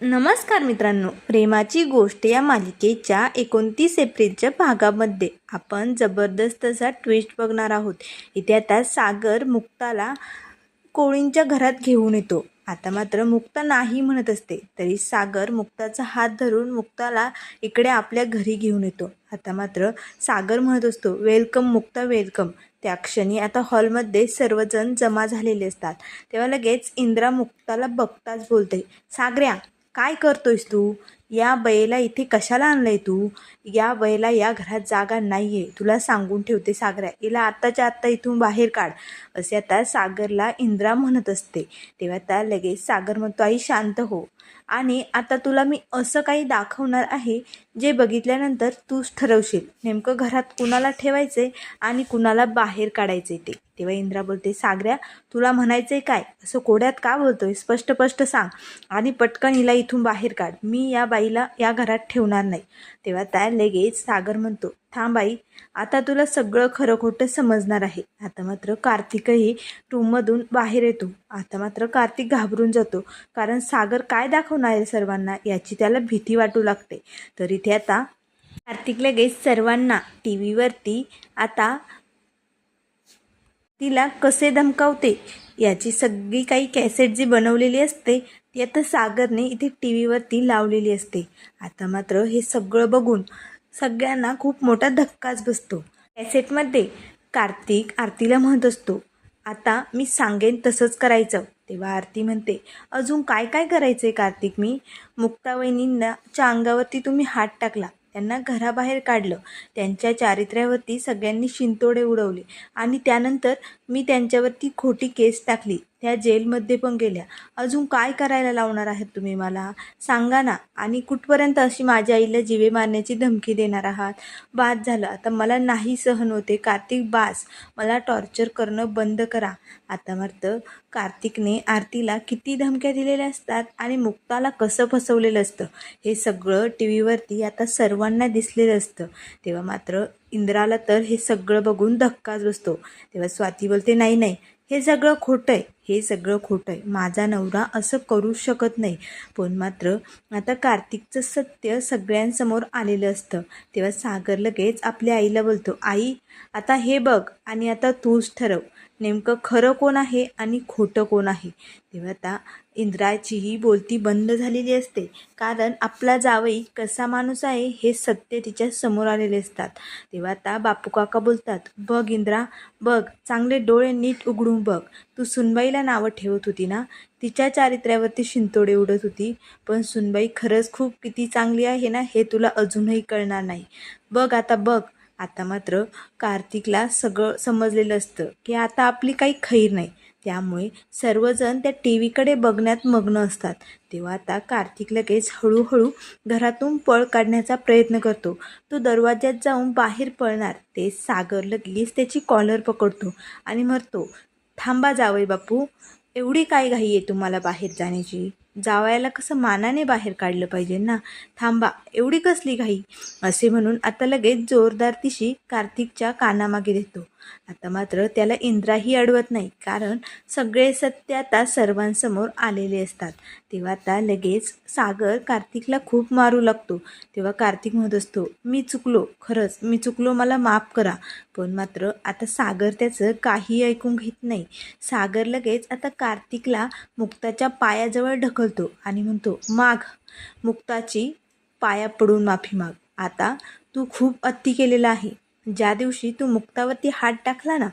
नमस्कार मित्रांनो प्रेमाची गोष्ट या मालिकेच्या एकोणतीस एप्रिलच्या भागामध्ये आपण जबरदस्त असा ट्विस्ट बघणार आहोत. इथे आता सागर मुक्ताला कोळींच्या घरात घेऊन येतो. आता मात्र मुक्ता नाही म्हणत असते तरी सागर मुक्ताचा हात धरून मुक्ताला इकडे आपल्या घरी घेऊन येतो. आता मात्र सागर म्हणत असतो वेलकम मुक्ता वेलकम. त्या क्षणी आता हॉलमध्ये सर्वजण जमा झालेले असतात. तेव्हा लगेच इंद्रा मुक्ताला बघताच बोलते सागऱ्या काय करतोयस तू? या बैला इथे कशाला आणलंय तू? या बैला या घरात जागा नाही आहे तुला सांगून ठेवते सागरा हिला आत्ताच्या आत्ता इथून बाहेर काढ. असे आता सागरला इंद्रा म्हणत असते. तेव्हा त्या लगेच सागर म्हणतो आई शांत हो. आणि आता तुला मी असं काही दाखवणार आहे जे बघितल्यानंतर तूच ठरवशील. नेमकं घरात कुणाला ठेवायचे आणि कुणाला बाहेर काढायचे ते. तेव्हा इंद्रा बोलते सागऱ्या तुला म्हणायचंय काय? असं कोड्यात का बोलतोय? स्पष्ट स्पष्ट सांग. आणि पटकन हिला इथून बाहेर काढ. मी या बाईला या घरात ठेवणार नाही. तेव्हा त्या लगेच सागर म्हणतो थांबाई आता तुला सगळं खरं खोटं समजणार आहे. आता मात्र कार्तिकही रूममधून बाहेर येतो. आता मात्र कार्तिक घाबरून जातो. कारण सागर काय दाखवणार आहे सर्वांना याची त्याला भीती वाटू लागते. तर इथे आता कार्तिक लगेच सर्वांना टी व्हीवरती आता तिला कसे धमकावते याची सगळी काही कॅसेट जी बनवलेली असते ती आता सागरने इथे टी व्हीवरती लावलेली असते. आता मात्र हे सगळं बघून सगळ्यांना खूप मोठा धक्काच बसतो. कॅसेटमध्ये कार्तिक आरतीला म्हणत असतो आता मी सांगेन तसंच करायचं. तेव्हा आरती म्हणते अजून काय काय करायचं आहे कार्तिक मी? मुक्तावहिनींच्या अंगावरती तुम्ही हात टाकला. त्यांना घराबाहेर काढलं. त्यांच्या चारित्र्यावरती सगळ्यांनी शिंतोडे उडवले. आणि त्यानंतर मी त्यांच्यावरती खोटी केस टाकली. त्या जेलमध्ये पण गेल्या. अजून काय करायला लावणार आहात तुम्ही मला? सांगा ना. आणि कुठपर्यंत अशी माझ्या आईला जिवे मारण्याची धमकी देणार आहात? बाद झालं. आता मला नाही सहन होते. कार्तिक बास मला टॉर्चर करणं बंद करा. आता मात्र कार्तिकने आरतीला किती धमक्या दिलेल्या असतात आणि मुक्ताला कसं फसवलेलं असतं हे सगळं टी व्हीवरती आता सर्वांना दिसलेलं असतं. तेव्हा मात्र इंद्राला तर हे सगळं बघून धक्काच बसतो. तेव्हा स्वाती बोलते नाही नाही. हे सगळं खोटं आहे हे सगळं खोटं आहे माझा नवरा असं करू शकत नाही. पण मात्र आता कार्तिकचं सत्य सगळ्यांसमोर आलेलं असतं. तेव्हा सागर लगेच आपल्या आईला बोलतो आई आता हे बघ आणि आता तूच ठरव. नेमकं खरं कोण आहे आणि खोटं कोण आहे? तेव्हा आता इंद्राचीही बोलती बंद झालेली असते. कारण आपला जावई कसा माणूस आहे हे सत्य तिच्या समोर आलेले असतात. तेव्हा आता बापू काका बोलतात बघ इंद्रा बघ चांगले डोळे नीट उघडून बघ. तू सुनबाईला नावं ठेवत होती ना? तिच्या चारित्र्यावरती शिंतोडे उडत होती. पण सुनबाई खरंच खूप किती चांगली आहे ना हे तुला अजूनही कळणार नाही. बघ आता बघ. आता मात्र कार्तिकला सगळं समजलेलं असतं की आता आपली काही खैर नाही. त्यामुळे सर्वजण त्या टी व्हीकडे बघण्यात मग्न असतात. तेव्हा आता कार्तिक लगेच हळूहळू घरातून पळ काढण्याचा प्रयत्न करतो. तो दरवाज्यात जाऊन बाहेर पळणार. ते सागर लगेच त्याची कॉलर पकडतो आणि मरतो थांबा जावई बापू एवढी काय घाई आहे तुम्हाला बाहेर जाण्याची? जावायला कसं मानाने बाहेर काढलं पाहिजे ना? थांबा एवढी कसली घाई? असे म्हणून आता लगेच जोरदार तिशी कार्तिकच्या कानामागे देतो. आता मात्र त्याला इंद्राही अडवत नाही कारण सगळे सत्य आता सर्वांसमोर आलेले असतात. तेव्हा आता लगेच सागर कार्तिकला खूप मारू लागतो. तेव्हा कार्तिक म्हणत असतो मी चुकलो खरंच मी चुकलो मला माफ करा. पण मात्र आता सागर त्याचं काही ऐकून घेत नाही. सागर लगेच आता कार्तिकला मुक्ताच्या पायाजवळ ढकलतो आणि म्हणतो माग मुक्ताची पाया पडून माफी माग. आता तू खूप अति केलेला आहे. ज्या दिवशी तू मुक्तावरती हात टाकला ना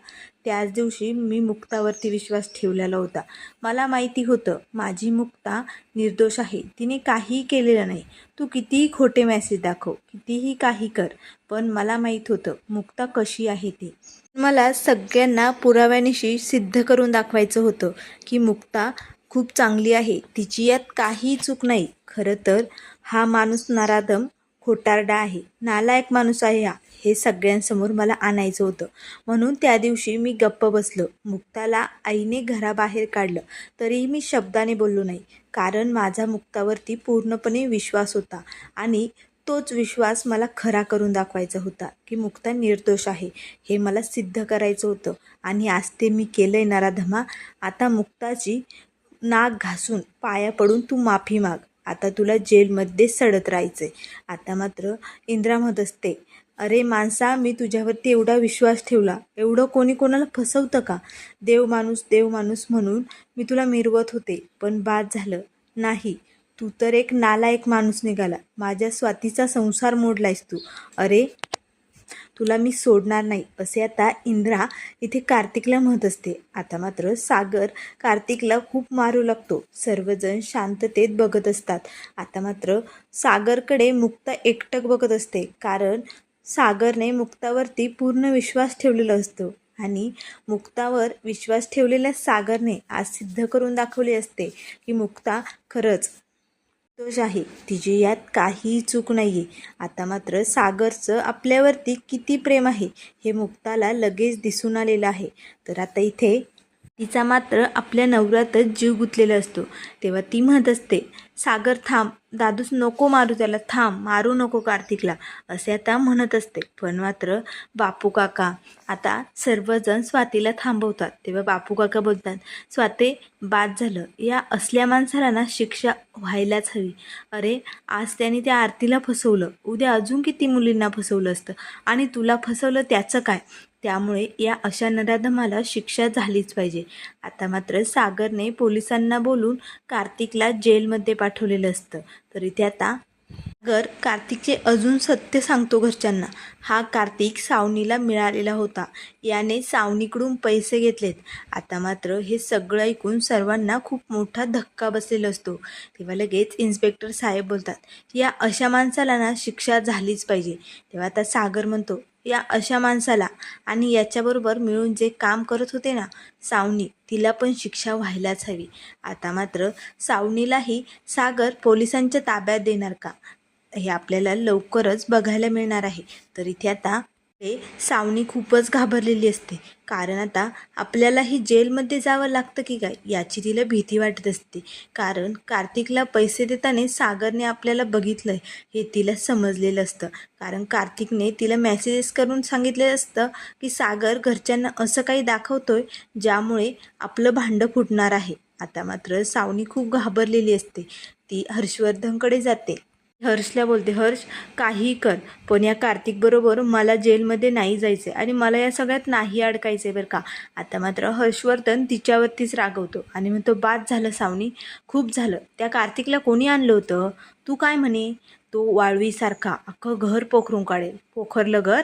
त्याच दिवशी मी मुक्तावरती विश्वास ठेवलेला होता. मला माहिती होतं माझी मुक्ता निर्दोष आहे. तिने काहीही केलेलं नाही. तू कितीही खोटे मॅसेज दाखव कितीही काही कर पण मला माहीत होतं मुक्ता कशी आहे ती. मला सगळ्यांना पुराव्यानिशी सिद्ध करून दाखवायचं होतं की मुक्ता खूप चांगली आहे. तिची यात काही चूक नाही. खरं तर हा माणूस नराधम होटारडा आहे. नालायक माणूस आहे हा. हे सगळ्यांसमोर मला आणायचं होतं. म्हणून त्या दिवशी मी गप्प बसलो. मुक्ताला आईने घराबाहेर काढलं. तरीही मी शब्दाने बोललो नाही. कारण माझा मुक्तावरती पूर्णपणे विश्वास होता. आणि तोच विश्वास मला खरा करून दाखवायचा होता की मुक्ता निर्दोष आहे. हे मला सिद्ध करायचं होतं. आणि आज ते मी केलं आहे धमा आता मुक्ताची नाक घासून पाया पडून तू माफी माग. आता तुला जेलमध्ये सडत राहायचंय. आता मात्र इंद्रा म्हणत असते अरे माणसा मी तुझ्यावरती एवढा विश्वास ठेवला. एवढं कोणी कोणाला फसवतं का? देव माणूस देव माणूस म्हणून मी तुला मिरवत होते पण बाद झालं. नाही तू तर एक नालायक माणूस निघाला. माझ्या स्वातीचा संसार मोडलायस तू. अरे तुला मी सोडणार नाही. असे आता इंद्रा इथे कार्तिकला म्हणत असते. आता मात्र सागर कार्तिकला खूप मारू लागतो. सर्वजण शांततेत बघत असतात. आता मात्र सागरकडे मुक्ता एकटक बघत असते. कारण सागरने मुक्तावरती पूर्ण विश्वास ठेवलेला असतो. आणि मुक्तावर विश्वास ठेवलेल्या सागरने आज सिद्ध करून दाखवले असते की मुक्ता खरंच दोष आहे. तिची यात काहीही चूक नाही आहे आता मात्र सागरचं आपल्यावरती किती प्रेम आहे हे मुक्ताला लगेच दिसून आलेलं आहे. तर आता इथे तिचा मात्र आपल्या नवऱ्यातच जीव गुंतलेला असतो. तेव्हा ती म्हणत असते सागर थांब. दादूस नको मारू त्याला. थांब. मारू नको कार्तिकला. असे आता म्हणत असते. पण मात्र बापू काका आता सर्वजण स्वातीला थांबवतात. तेव्हा बापू काका बोलतात स्वाते बाद झालं. या असल्या माणसाला ना शिक्षा व्हायलाच हवी. अरे आज त्याने त्या आरतीला फसवलं. उद्या अजून किती मुलींना फसवलं असतं? आणि तुला फसवलं त्याचं काय? त्यामुळे या अशा नराधमाला शिक्षा झालीच पाहिजे. आता मात्र सागरने पोलिसांना बोलून कार्तिकला जेलमध्ये पाठवलेलं असतं. तर इथे आता सागर कार्तिकचे अजून सत्य सांगतो घरच्यांना. हा कार्तिक सावनीला मिळालेला होता. याने सावनीकडून पैसे घेतलेत. आता मात्र हे सगळं ऐकून सर्वांना खूप मोठा धक्का बसलेला असतो. तेव्हा लगेच इन्स्पेक्टर साहेब बोलतात या अशा माणसाला ना शिक्षा झालीच पाहिजे. तेव्हा आता सागर म्हणतो या अशा माणसाला आणि याच्याबरोबर मिळून जे काम करत होते ना सावनी तिला पण शिक्षा व्हायलाच हवी. आता मात्र सावनीलाही सागर पोलिसांच्या ताब्यात देणार का? हे आपल्याला लवकरच बघायला मिळणार आहे. तर इथे आता हे सावनी खूपच घाबरलेली असते. कारण आता आपल्यालाही जेलमध्ये जावं लागतं की काय? याची तिला भीती वाटत असते. कारण कार्तिकला पैसे देताना सागरने आपल्याला बघितलं हे तिला समजलेलं असतं. कारण कार्तिकने तिला मेसेजेस करून सांगितलेलं असतं की सागर घरच्यांना असं काही दाखवतोय ज्यामुळे आपलं भांडं फुटणार आहे. आता मात्र सावनी खूप घाबरलेली असते. ती हर्षवर्धनकडे जाते. हर्षला बोलते हर्ष काहीही कर पण या कार्तिकबरोबर मला जेलमध्ये नाही जायचं आणि मला या सगळ्यात नाही अडकायचं आहे बरं का. आता मात्र हर्षवर्धन तिच्यावरतीच रागवतो आणि म्हणतो बाद झालं सावनी. खूप झालं. त्या कार्तिकला कोणी आणलं होतं? तू काय म्हणे? तो वाळवीसारखा. अख्खं घर पोखरून काढेल. पोखरलं घर?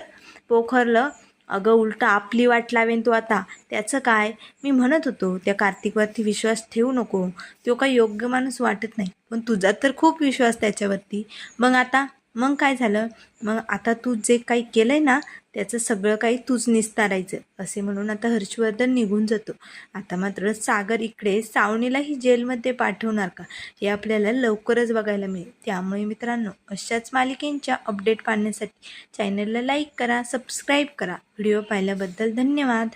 पोखरलं अगं उलटा आपली वाट लावेन तो आता. त्याचं काय? मी म्हणत होतो त्या कार्तिकवरती विश्वास ठेवू नको. तो काही योग्य माणूस वाटत नाही. पण तुझा तर खूप विश्वास त्याच्यावरती. मग आता मग काय झालं? मग आता तू जे काही केलं आहे ना त्याचं सगळं काही तूच निस्तारायचं. असे म्हणून आता हर्षवर्धन निघून जातो. आता मात्र सागर इकडे सावणीलाही जेलमध्ये पाठवणार का? हे आपल्याला लवकरच बघायला मिळेल. त्यामुळे मित्रांनो अशाच मालिकेंच्या अपडेट पाहण्यासाठी चॅनलला लाईक करा सबस्क्राईब करा. व्हिडिओ पाहिल्याबद्दल धन्यवाद.